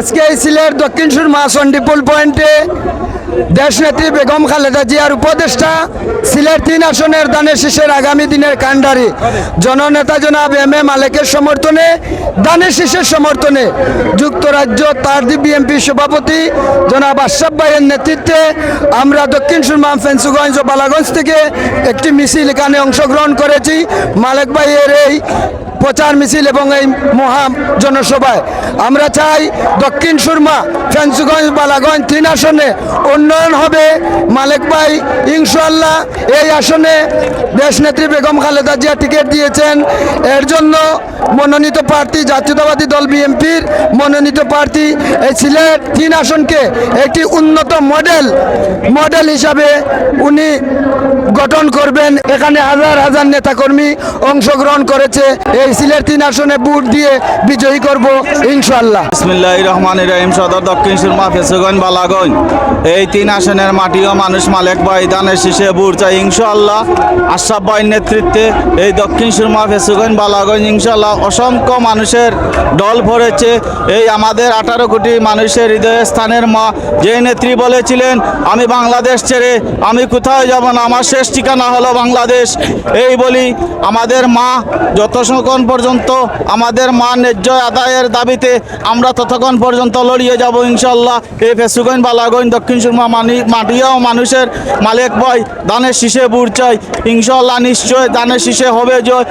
আজকে এই সিলেট দক্ষিণ সুরমা সন্ডিপুল পয়েন্টে দেশনেত্রী বেগম খালেদা জিয়ার উপদেষ্টা সিলেট তিন আসনের দানের শীষের আগামী দিনের কাণ্ডারি। জননেতা জনাব এম এ মালেকের সমর্থনে, দানের শীষের সমর্থনে যুক্তরাজ্য তারদি বিএনপি সভাপতি জনাব আশরাফ ভাইয়ের নেতৃত্বে আমরা দক্ষিণ সুরমা ফেন্সুগঞ্জ ও বালাগঞ্জ থেকে একটি মিছিল এখানে অংশগ্রহণ করেছি। মালেক ভাইয়ের এই প্রচার মিছিল এবং এই মহা জনসভায়। আমরা চাই দক্ষিণ সুরমা, ফেন্সগঞ্জ, বালাগঞ্জ তিন আসনে উন্নয়ন হবে। মালেক ভাই ইনশাল্লাহ এই আসনে দেশনেত্রী বেগম খালেদা জিয়া টিকিট দিয়েছেন। এর জন্য মনোনীত প্রার্থী জাতীয়তাবাদী দল বিএনপির মনোনীত প্রার্থী এই সিলেট তিন আসনকে একটি উন্নত মডেল মডেল হিসাবে উনি গঠন করবেন। এখানে হাজার হাজার নেতাকর্মী অংশগ্রহণ করেছে। এই সিলেট তিন আসনে বুট দিয়ে বিজয়ী করব ইনশাল্লাহ বিসমিল্লাহ রহমান রহিম, সদর দক্ষিণ সুরমা ফেসুগঞ্জ বালাগঞ্জ। এই তিন আসনের মাটি ও মানুষ মালেক ভাই দানের শীষে বুড় চাই, ইনশাআল্লাহ। আশরাফ ভাইয়ের নেতৃত্বে এই দক্ষিণ সুরমা ফেসুগঞ্জ বালাগঞ্জ, ইনশাআল্লাহ। অসংখ্য মানুষের দল ভরেছে। এই আমাদের আঠারো কোটি মানুষের হৃদয় স্থানের মা। যে নেত্রী বলেছিলেন, আমি বাংলাদেশ ছেড়ে আমি কোথাও যাব না? আমার শেষ ঠিকানা হলো বাংলাদেশ। এই বলি আমাদের মা যতক্ষণ পর্যন্ত আমাদের মা ন্যায্য আদায়ের দাবিতে আমরা ততক্ষণ পর্যন্ত লড়িয়ে যাব ইনশাল্লাহ এই ফেসুগঞ্জ, বালাগঞ্জ, দক্ষিণ সুরমা মানি মাটিয়াও মানুষের মালিক বয় দানের শীষে বুড় চাই ইনশাল্লাহ নিশ্চয় দানের শীষে হবে জয়।